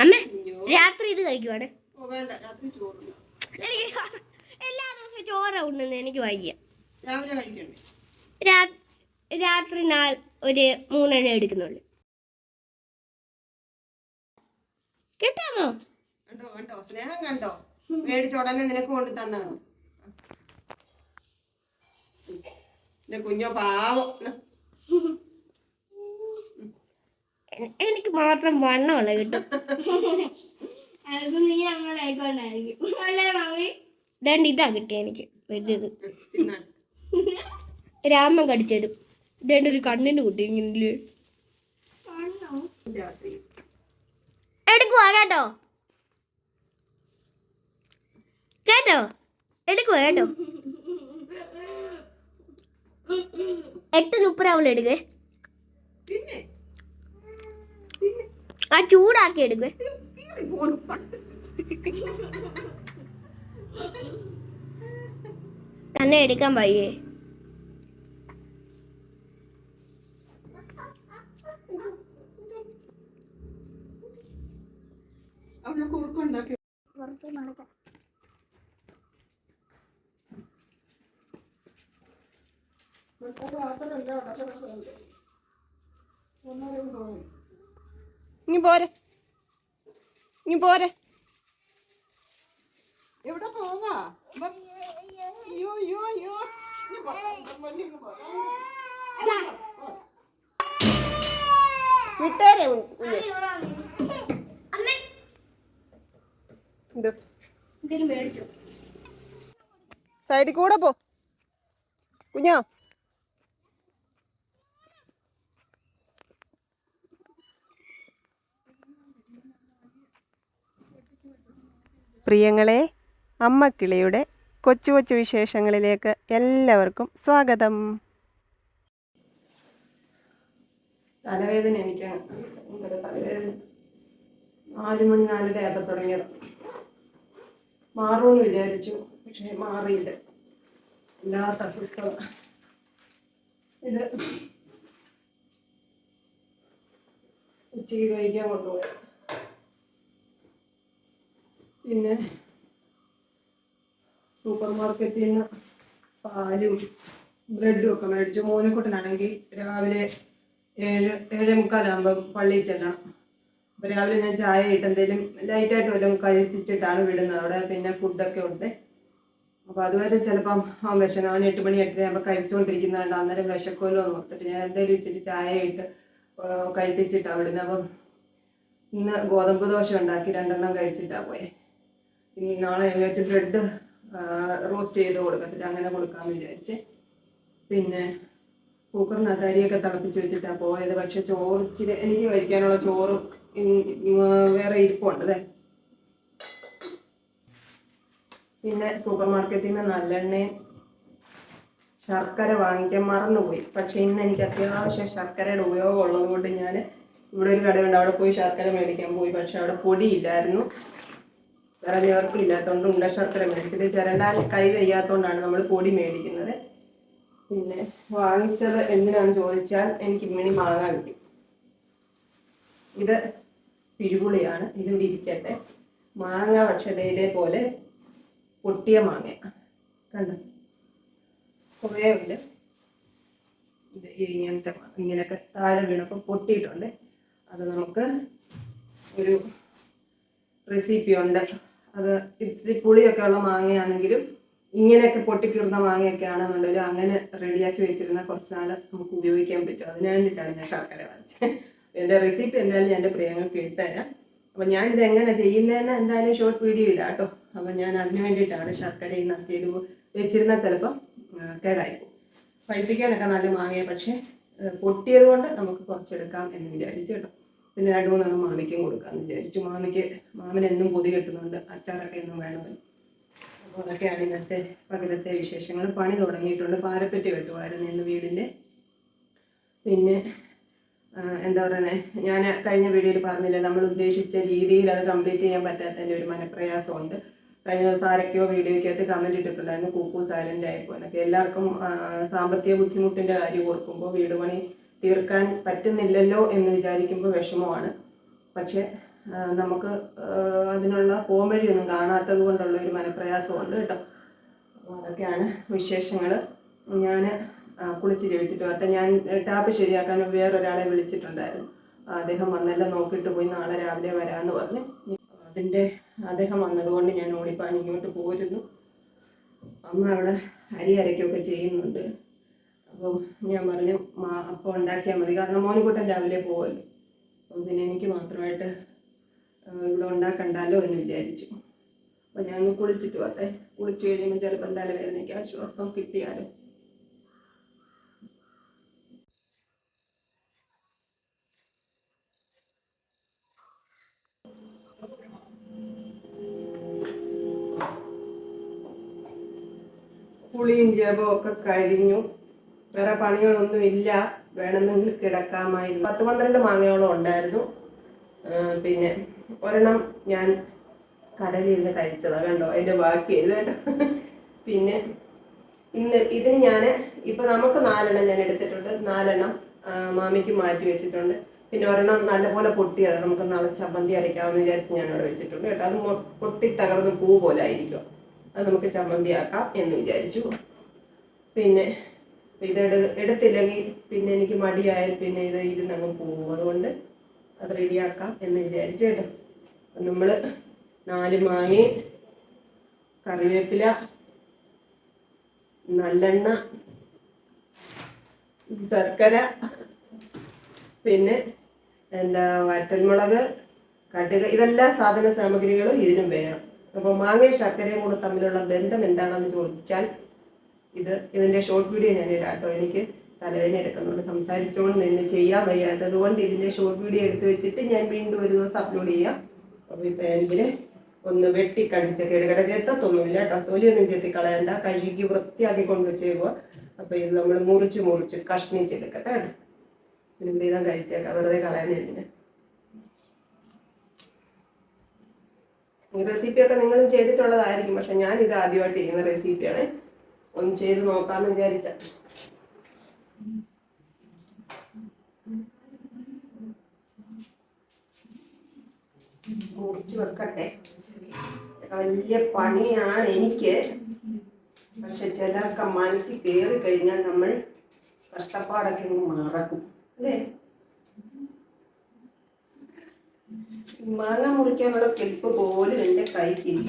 അമ്മ രാത്രി ഇത് കഴിക്കുവാണ്. എല്ലാ ദിവസവും ചോറ ഉണ്ടെന്ന് എനിക്ക് വയ്യ. രാ- രാത്രി നാൾ ഒരു മൂന്നെണ്ണം എടുക്കുന്നുള്ളു. കിട്ടാമോ കണ്ടോ കണ്ടോ? സ്നേഹം കണ്ടോ? മേടിച്ചോടനെ നിനക്ക് കൊണ്ടു തന്നാണ് കുഞ്ഞോ പാവം. എനിക്ക് മാത്രം വണ്ണമുള്ള കിട്ടും. നീ അങ്ങനെ ആയിക്കൊണ്ടായിരിക്കും. അല്ലേ മമ്മി ദണ്ട് ഇതാ കിട്ടിയ എനിക്ക് വലിയത് രാമൻ കടിച്ചതും ഇതേണ്ട ഒരു കണ്ണിന് കുട്ടി ഇങ്ങനെ. എടുക്കുവാ കേട്ടോ. കേട്ടോ? എടുക്കുവാ കേട്ടോ. എട്ട് മുപ്പത് അവൾ എടുക്കേ. ആ ചൂടാക്കി എടുക്കേ. കീറി പോന്നു പണ്ട്. തന്നെ എടുക്കാൻ പയ്യേ ഒന്നര കുറുക്കുണ്ടാക്കി ഇനി പോരെ. ഇനി പോരെ. എവിടെ പോവാ? അയ്യോ അയ്യോ അയ്യോ. വിട്ടേരെ കുഞ്ഞ് സൈഡിൽ കൂടെ പോ. കുഞ്ഞോ. പ്രിയങ്ങളെ അമ്മക്കിളിയുടെ കൊച്ചു കൊച്ചു വിശേഷങ്ങളിലേക്ക് എല്ലാവർക്കും സ്വാഗതം. തലവേദന എനിക്കാണ്. നാല് മണി നാലര ആയപ്പോൾ തുടങ്ങിയത്. മാറുമെന്ന് വിചാരിച്ചു പക്ഷേ മാറിയില്ല. ഇല്ലാത്ത അസ്വസ്ഥത. ഇത് ഉച്ചയ്ക്ക് കഴിക്കാൻ കൊണ്ടുപോയി. പിന്നെ സൂപ്പർ മാർക്കറ്റിൽ നിന്ന് പാലും ബ്രെഡും ഒക്കെ മേടിച്ചു മോനിക്കുട്ടനാണെങ്കിൽ രാവിലെ ഏഴ് ഏഴേ മുക്കാലാകുമ്പം പള്ളിയിൽ ചെല്ലണം. അപ്പോൾ രാവിലെ ഞാൻ ചായ ഇട്ട് എന്തെങ്കിലും ലൈറ്റായിട്ട് വല്ലതും കഴിപ്പിച്ചിട്ടാണ് വിടുന്നത്. അവിടെ പിന്നെ ഫുഡൊക്കെ ഉണ്ട്. അപ്പോൾ അതുവരെ ചിലപ്പം ആ വിഷം അവൻ എട്ട് മണി എട്ടര ആകുമ്പോൾ കഴിച്ചുകൊണ്ടിരിക്കുന്നതുകൊണ്ട് അന്നേരം വിശക്കുമല്ലോ എന്ന് ഓർത്തിട്ട് ഞാൻ എന്തെങ്കിലും ഇച്ചിരി ചായ ഇട്ട് കഴിപ്പിച്ചിട്ടാണ് വിടുന്നത് അപ്പം ഇന്ന് ഗോതമ്പ് ദോശ ഉണ്ടാക്കി രണ്ടെണ്ണം കഴിച്ചിട്ടാണ് പോയെ. ഇനി നാളെ വിചാരിച്ച് ബ്രെഡ് റോസ്റ്റ് ചെയ്ത് കൊടുക്കത്തില്ല. അങ്ങനെ കൊടുക്കാൻ വിചാരിച്ച്. പിന്നെ കുക്കറിനകത്ത് അരിയൊക്കെ തിളപ്പിച്ച് വെച്ചിട്ടാണ് പോയത്? പക്ഷെ ചോറ് ഇച്ചിരി എനിക്ക് കഴിക്കാനുള്ള ചോറ് വേറെ ഇരിപ്പുണ്ട് അതെ പിന്നെ സൂപ്പർ മാർക്കറ്റിൽ നിന്ന് നല്ലെണ്ണയും ശർക്കര വാങ്ങിക്കാൻ മറന്നുപോയി. പക്ഷെ ഇന്ന് എനിക്ക് അത്യാവശ്യം ശർക്കരയുടെ ഉപയോഗം ഉള്ളത് കൊണ്ട് ഞാൻ ഇവിടെ ഒരു കടയുണ്ട്. അവിടെ പോയി ശർക്കര മേടിക്കാൻ പോയി. പക്ഷെ അവിടെ പൊടിയില്ലായിരുന്നു. വേറെ നിവർത്തിയില്ലാത്തതുകൊണ്ട് ഉണ്ട ശർക്കര മേടിച്ചിട്ട് ചിരണ്ടാൻ കൈ വയ്യാത്തതുകൊണ്ടാണ് നമ്മൾ പൊടി മേടിക്കുന്നത്. പിന്നെ വാങ്ങിച്ചത് എന്തിനാന്ന് ചോദിച്ചാൽ എനിക്ക് മിനി മാങ്ങ കിട്ടി. ഇത് പിഴുപുളിയാണ് ഇത് ഇരിക്കട്ടെ. മാങ്ങ പക്ഷേ ഇതേപോലെ പൊട്ടിയ മാങ്ങ. കണ്ടോ? കുറേ ഉണ്ട്. ഇത് ഇങ്ങനത്തെ ഇങ്ങനെയൊക്കെ താഴെ വീണപ്പോൾ പൊട്ടിയിട്ടുണ്ട്. അത് നമുക്ക് ഒരു റെസിപ്പി ഉണ്ട്. അത് ഇത്തിരി പുളിയൊക്കെ ഉള്ള മാങ്ങയാണെങ്കിലും ഇങ്ങനെയൊക്കെ പൊട്ടിക്കീർന്ന മാങ്ങയൊക്കെ ആണെന്നുണ്ടെങ്കിലും അങ്ങനെ റെഡിയാക്കി വെച്ചിരുന്ന കുറച്ച് നാൾ നമുക്ക് ഉപയോഗിക്കാൻ പറ്റും. അതിന് വേണ്ടിയിട്ടാണ് ഞാൻ ശർക്കര വാങ്ങിച്ചത്. എന്റെ റെസിപ്പി എന്തായാലും ഞാൻ എന്റെ പ്രിയങ്ങൾക്ക് ഇട്ടുതരാം. അപ്പം ഞാൻ ഇത് എങ്ങനെ ചെയ്യുന്നതെന്ന് എന്തായാലും ഷോർട്ട് വീഡിയോ ഇടാം കേട്ടോ. അപ്പം ഞാൻ അതിന് വേണ്ടിയിട്ടാണ് ശർക്കര ഈ ഒരു വെച്ചിരുന്നാൽ ചിലപ്പം കേടായി പോകും പഴുപ്പിക്കാനൊക്കെ നല്ല മാങ്ങയെ. പക്ഷേ പൊട്ടിയത് കൊണ്ട് നമുക്ക് കുറച്ചെടുക്കാം എന്ന് വിചാരിച്ചു കേട്ടോ. പിന്നെ രണ്ട് മൂന്നെണ്ണം മാമിക്കും കൊടുക്കാമെന്ന് വിചാരിച്ചു. മാമിക്ക് മാമിനെന്നും പൊതി കെട്ടുന്നുണ്ട് അച്ചാറൊക്കെ എന്നും വേണമെന്ന് അപ്പോൾ അതൊക്കെയാണ് ഇന്നത്തെ പകലത്തെ വിശേഷങ്ങൾ പണി തുടങ്ങിയിട്ടുണ്ട്. പാരപ്പറ്റി കെട്ടുമായിരുന്നു ഇന്ന് വീടിന്റെ പിന്നെ എന്താ പറയുന്നത് ഞാൻ കഴിഞ്ഞ വീഡിയോയിൽ പറഞ്ഞില്ല നമ്മൾ ഉദ്ദേശിച്ച രീതിയിൽ അത് കംപ്ലീറ്റ് ചെയ്യാൻ പറ്റാത്തതിന്റെ ഒരു മനപ്രയാസമുണ്ട്. കഴിഞ്ഞ ദിവസം ആരൊക്കെയോ വീഡിയോയ്ക്കകത്ത് കമന്റ് ഇട്ടിട്ടുണ്ടായിരുന്നു. കൂക്കു സൈലന്റ് ആയിപ്പോ എന്നൊക്കെ. എല്ലാവർക്കും സാമ്പത്തിക ബുദ്ധിമുട്ടിന്റെ കാര്യം ഓർക്കുമ്പോൾ വീട് പണി തീർക്കാൻ പറ്റുന്നില്ലല്ലോ എന്ന് വിചാരിക്കുമ്പോൾ വിഷമമാണ്. പക്ഷെ നമുക്ക് അതിനുള്ള പോംവഴിയൊന്നും കാണാത്തത് കൊണ്ടുള്ള ഒരു മനപ്രയാസമുണ്ട് കേട്ടോ. അപ്പോൾ അതൊക്കെയാണ് വിശേഷങ്ങൾ ഞാൻ കുളിച്ച് ജപിച്ചിട്ട് വരട്ടെ. ഞാൻ ടാപ്പ് ശരിയാക്കാൻ വേറൊരാളെ വിളിച്ചിട്ടുണ്ടായിരുന്നു. അദ്ദേഹം വന്നെല്ലാം നോക്കിയിട്ട് പോയി നാളെ രാവിലെ വരാമെന്ന് പറഞ്ഞു. അതിന്റെ അദ്ദേഹം വന്നതുകൊണ്ട് ഞാൻ ഓടിപ്പാൻ ഇങ്ങോട്ട് പോരുന്നു. അമ്മ അവിടെ അരി അരയ്ക്കൊക്കെ ചെയ്യുന്നുണ്ട്. അപ്പം ഞാൻ പറഞ്ഞു അപ്പം ഉണ്ടാക്കിയാൽ മതി. കാരണം മോനിക്കുട്ടൻ രാവിലെ പോകുമല്ലോ അപ്പം പിന്നെ എനിക്ക് മാത്രമായിട്ട് ഇവിടെ ഉണ്ടാക്കണ്ടല്ലോ എന്ന് വിചാരിച്ചു. അപ്പം ഞാൻ കുളിച്ചിട്ട് വരട്ടെ. കുളിച്ചു കഴിയുമ്പോൾ ചിലപ്പോൾ എന്തായാലും വേദനയ്ക്ക് ആശ്വാസം കിട്ടിയാലും. പുളിയും ജപമൊക്കെ കഴിഞ്ഞു. വേറെ പണികളൊന്നും ഇല്ല വേണമെങ്കിൽ കിടക്കാമായിരുന്നു. പത്ത് പന്ത്രണ്ട് മാങ്ങയോളം ഉണ്ടായിരുന്നു. പിന്നെ ഒരെണ്ണം ഞാൻ കടലിൽ നിന്ന് കഴിച്ചതാണ് കണ്ടോ? അതിന്റെ ബാക്കി കേട്ടോ. പിന്നെ ഇന്ന് ഇതിന് ഞാൻ ഇപ്പൊ നമുക്ക് നാലെണ്ണം ഞാൻ എടുത്തിട്ടുണ്ട്. നാലെണ്ണം മാമിക്ക് മാറ്റി വെച്ചിട്ടുണ്ട്. പിന്നെ ഒരെണ്ണം നല്ലപോലെ പൊട്ടിയത്. നമുക്ക് നാളെ ചമ്മന്തി അരയ്ക്കാമെന്ന് വിചാരിച്ച് ഞാൻ അവിടെ വെച്ചിട്ടുണ്ട് കേട്ടോ. അത് പൊട്ടി തകർന്ന് പൂ പോലെ ആയിരിക്കും. അത് നമുക്ക് ചമ്മന്തി ആക്കാം എന്ന് വിചാരിച്ചു. പിന്നെ ഇത് എടു എടുത്തില്ലെങ്കിൽ പിന്നെ എനിക്ക് മടിയായാൽ പിന്നെ ഇത് ഇരുന്നങ്ങ് പോകും. അതുകൊണ്ട് അത് റെഡിയാക്കാം എന്ന് വിചാരിച്ചു കേട്ടോ. നമ്മൾ നാല് മാങ്ങി കറിവേപ്പില നല്ലെണ്ണ ശർക്കര പിന്നെ എന്താ വറ്റൽമുളക് കടുക് ഇതെല്ലാ സാധന സാമഗ്രികളും ഇതിനും വേണം. അപ്പോൾ മാങ്ങയും ശർക്കരയും കൂടെ തമ്മിലുള്ള ബന്ധം എന്താണെന്ന് ചോദിച്ചാൽ ഇത് ഇതിന്റെ ഷോർട്ട് വീഡിയോ ഞാൻ ഇടാട്ടോ എനിക്ക് തലവേദന എടുക്കുന്നുണ്ട്. സംസാരിച്ചുകൊണ്ട് നിന്ന് ചെയ്യാൻ വയ്യാത്തത് കൊണ്ട് ഇതിന്റെ ഷോർട്ട് വീഡിയോ എടുത്ത് വെച്ചിട്ട് ഞാൻ വീണ്ടും ഒരു ദിവസം അപ്ലോഡ് ചെയ്യാം. അപ്പോൾ ഇപ്പം എനിക്ക് ഒന്ന് വെട്ടി കടിച്ച കേടുകട ചേർത്തത്തൊന്നുമില്ല കേട്ടോ. തൊലിയൊന്നും ചെത്തി കളയണ്ട കഴുകി വൃത്തിയാക്കി കൊണ്ട് വെച്ചേക്കുക അപ്പോൾ ഇത് നമ്മൾ മുറിച്ച് മുറിച്ച് കഷ്ണിച്ചെടുക്കട്ടെ വീതം കഴിച്ചേക്കാം. വെറുതെ കളയുന്നതിന് ഈ റെസിപ്പിയൊക്കെ നിങ്ങളും ചെയ്തിട്ടുള്ളതായിരിക്കും. പക്ഷെ ഞാൻ ഇത് ആദ്യമായിട്ട് ചെയ്യുന്ന റെസിപ്പിയാണ് ഒന്ന് ചെയ്ത് നോക്കാന്ന് വിചാരിച്ച. മുറിച്ച് വെക്കട്ടെ. വലിയ പണിയാണ് എനിക്ക്. പക്ഷെ ചിലർക്ക് മനസ്സിൽ കയറി കഴിഞ്ഞാൽ നമ്മൾ കഷ്ടപ്പാടൊക്കെ മറക്കും. അല്ലേ? മാങ്ങ മുറിക്കാനുള്ള കെൽപ്പ് പോലും എന്റെ കൈക്കില്ല.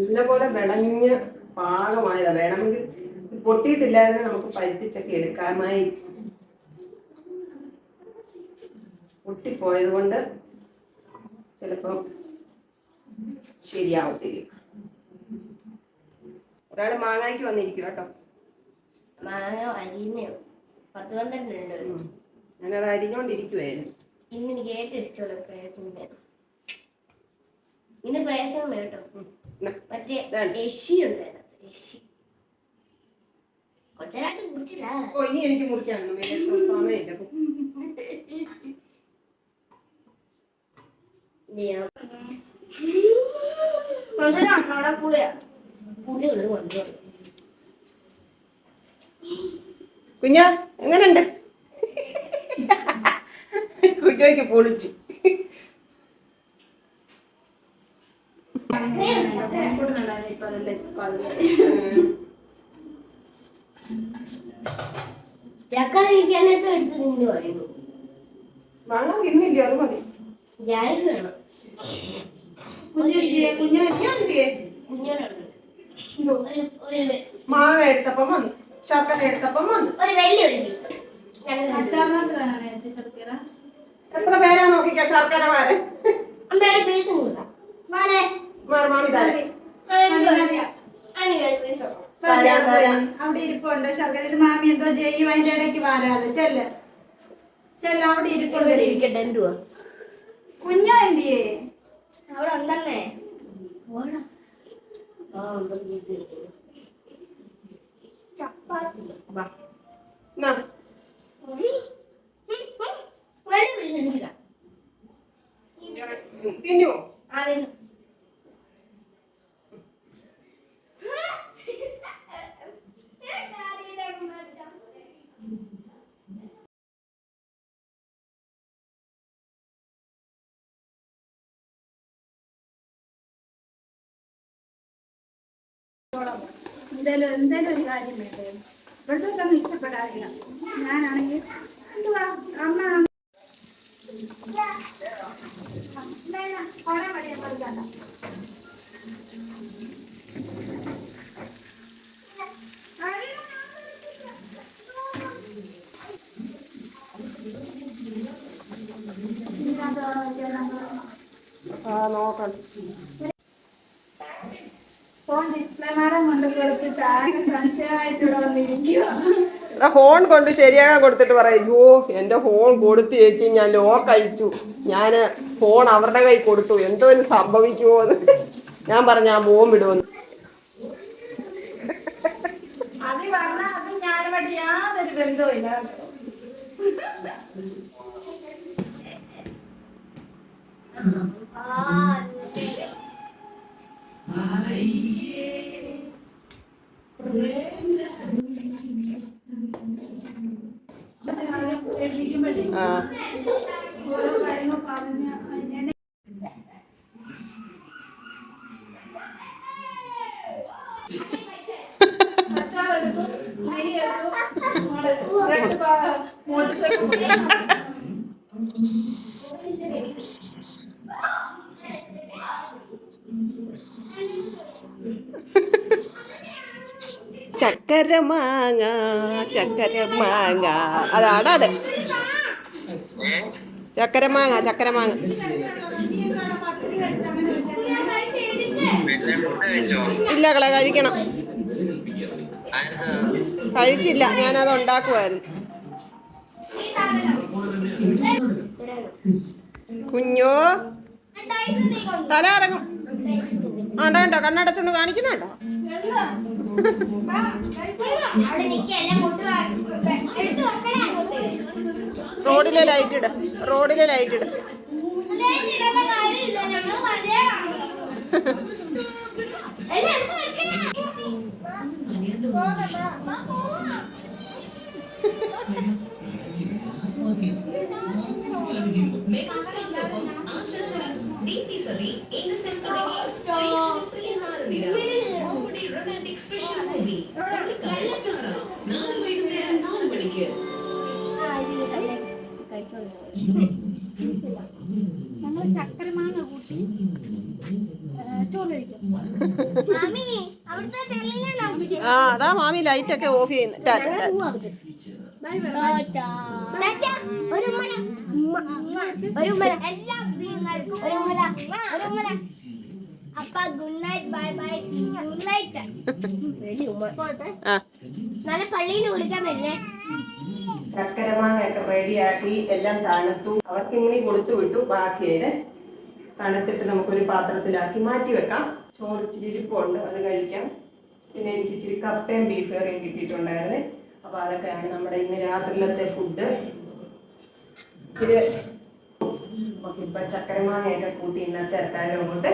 നല്ലപോലെ വിളഞ്ഞ് പാകമായതാ. വേണമെങ്കിൽ പൊട്ടിയിട്ടില്ലായിരുന്നെ നമുക്ക് പരിപ്പിച്ചൊക്കെ എടുക്കാമായി പൊട്ടിപ്പോയത് കൊണ്ട് ചിലപ്പം ശരിയാവത്തില്ല. ഒരാൾ മാങ്ങായ്ക്ക് വന്നിരിക്കും കേട്ടോ. മാങ്ങ പത്ത്. ഞാനത് അരിഞ്ഞോണ്ടിരിക്കുവായിരുന്നു. ഇന്ന് എനിക്ക് ഏറ്റവും ഇഷ്ടമുള്ള പ്രേസന്റെ ഇന്ന്. പ്രേസം എന്നാ, മറ്റേ ഇതാണ്. എശി ഉണ്ട് അതിനകത്ത് എശി. കൊച്ചനായിട്ട് ഓ ഇനി എനിക്ക് മുറിക്കാനൊന്നും സമയമില്ല. പുളിയാ. കൊണ്ടുവരും കുഞ്ഞ എങ്ങനുണ്ട് കുഞ്ഞോയ്ക്ക് പൊളിച്ച്. ചക്ക കഴിക്കാനായിട്ട് എടുത്ത് നിന്ന് പറയുന്നു മാങ്ങ തിന്നില്ല അത് മതി ഞാനും വേണം കുഞ്ഞെന്തിയെ? കുഞ്ഞെന്തിയെ? കുഞ്ഞോനുണ്ട് എന്തോ? ഒരു ഒരു വെ- മാങ്ങ എടുത്തപ്പം വന്നു ശർക്കര എടുത്തപ്പം വന്നു ഒരു ഞങ്ങൾ എത്ര പേരാ നോക്കിക്ക ശർക്കര വരെ പീസ് കൊടുക്കാം മാനെ മാറി മാമി തരാം തരാം തരാം അവിടെ ഇരിപ്പുണ്ട്. ശർക്കര മാമി എന്തോ ചെയ്യും അതിന്റെ ഇടയ്ക്ക് വരാതെ. ചെല്ല്. ചെല്ല അവിടെ ഇരിപ്പുണ്ട്. ഇരിക്കട്ടെ എന്തുവാ? കുഞ്ഞോ എന്തിയേ അവിടെ ഉണ്ടല്ലേ? ചപ്പാത്തി. വാ. എന്തേലും എന്തേലും ഒരു കാര്യം വേണ്ടേ ഇപ്പോഴത്തേക്കൊന്നും ഇഷ്ടപ്പെടാറില്ല ഞാനാണെങ്കിൽ ഫോൺ കൊണ്ട് ശരിയാകാൻ കൊടുത്തിട്ട് പറയും അയ്യോ എന്റെ ഫോൺ കൊടുത്തു ചേച്ചി ഞാൻ ലോക്ക് അഴിച്ചു ഞാൻ ഫോൺ അവരുടെ കൈ കൊടുത്തു എന്തോ ഒന്ന് സംഭവിക്കുമോ എന്ന് ഞാൻ പറഞ്ഞു ആ ബോം ഇടുമെന്ന് അത് പറഞ്ഞാൽ ആ. ഓരോ കാര്യങ്ങൾ പറഞ്ഞ് എന്നെ അച്ചാറെടുക്കും, നെയ്യെടുക്കും, മുളക് രണ്ട് പാ- മുളക് ചക്കര മാങ്ങ ചക്കര മാങ്ങ. അതാണ് അത്. ചക്കര മാങ്ങ ചക്കര മാങ്ങ. ഇല്ല കളെ കഴിക്കണം. കഴിച്ചില്ല ഞാനത് ഉണ്ടാക്കുമായിരുന്നു കുഞ്ഞോ? തല ഇറങ്ങും ആണ്ടോ കണ്ടോ? കണ്ണടച്ചോണ്ട് കാണിക്കുന്നുണ്ടോ? റോഡിലെ ലൈറ്റ് ഇട. റോഡിലെ ലൈറ്റ് ഇട. മെഗാസ്റ്റാറിനൊപ്പം ആശാ ശരത് ദീപ്തി ഇന്നസെന്റ് തുടങ്ങി നാളെ വൈകുന്നേരം നാല് മണിക്ക്. ഞങ്ങൾ ചക്കര മാങ്ങ കൂട്ടി ചോറ് കഴിക്കും. ആ അതാ മാമി ലൈറ്റ് ഒക്കെ ഓഫ് ചെയ്യുന്നു. അപ്പ good night bye bye good night ആ. നാളെ പള്ളിയിൽ വിളിക്കാൻ വരില്ലേ? ചക്കരമാങ്ങയൊക്കെ റെഡിയാക്കി എല്ലാം തണുത്തു. അവർക്ക് ഇങ്ങനെ കൊടുത്തു വിട്ടു. ബാക്കിയത് തണുത്തിട്ട് നമുക്കൊരു പാത്രത്തിലാക്കി മാറ്റി വെക്കാം. ചോറ് ഇച്ചിരി ഇരിപ്പുണ്ട്. അത് കഴിക്കാം. പിന്നെ എനിക്ക് ഇച്ചിരി കപ്പയും ബീഫ് കറിയും കിട്ടിയിട്ടുണ്ടായിരുന്നു. അപ്പോൾ അതൊക്കെയാണ് നമ്മുടെ ഇന്ന് രാത്രിയിലത്തെ ഫുഡ് ഇത് നമുക്കിപ്പോൾ ചക്കരമാങ്ങയൊക്കെ കൂട്ടി ഇന്നത്തെ എത്താനും കൊണ്ട്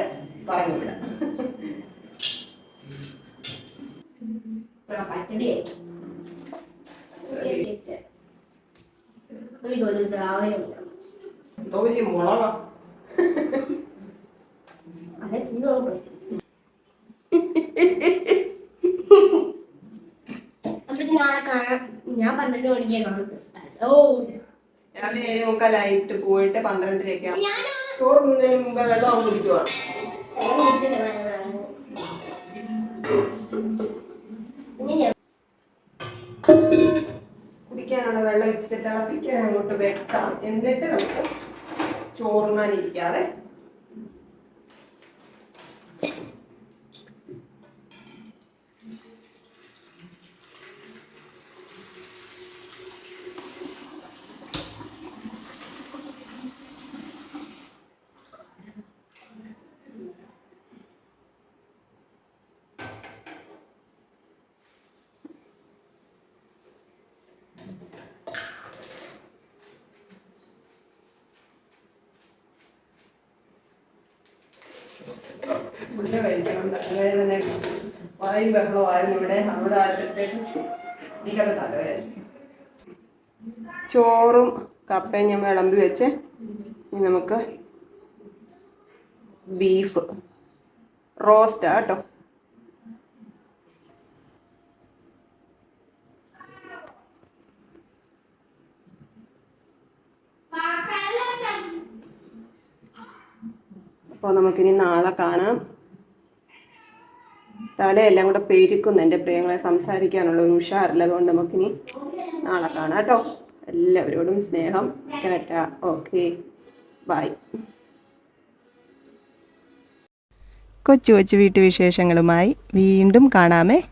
പറഞ്ഞു വിടാം പച്ചടി ഒരു ദ്രാവകം എന്തോ വലിയ മുളകാ. അതെ ചൂടോട് അപ്പൊ നാളെ കാണാം. ഞാൻ പന്ത്രണ്ട് മണിക്കാണ് കാണുന്നത്. ഓ രാവിലെ ഏഴ് മുക്കാലായിട്ട് പോയിട്ട്. ഞാൻ ചോറുന്നതിന് മുമ്പ് വെള്ളം കുടിക്കുവാണ് കുടിക്കാനുള്ള വെള്ളം വെച്ചിട്ട് തിളപ്പിക്കാൻ അങ്ങോട്ട് വെക്കാം. എന്നിട്ട് നമുക്ക് ചോറുന്നാൻ ഫുഡ് കഴിക്കണം. തലവേദന വായും ബഹളമായും ഇവിടെ നമ്മുടെ ആദ്യത്തേക്ക് ഭയങ്കര തലവേദന ചോറും കപ്പയും ഞാൻ വിളമ്പി വെച്ച് ഇനി നമുക്ക് ബീഫ് റോസ്റ്റാ കേട്ടോ. അപ്പോൾ നമുക്കിനി നാളെ കാണാം. തലയെല്ലാം കൂടെ പെരുക്കുന്നു. എന്റെ പ്രിയങ്ങളെ സംസാരിക്കാനുള്ള ഒരു ഉഷാറില്ല അതുകൊണ്ട് നമുക്കിനി നാളെ കാണാം കേട്ടോ. എല്ലാവരോടും സ്നേഹം. ടാറ്റ. ഓക്കെ. ബൈ. കൊച്ചു കൊച്ചു വീട്ടുവിശേഷങ്ങളുമായി വീണ്ടും കാണാമേ.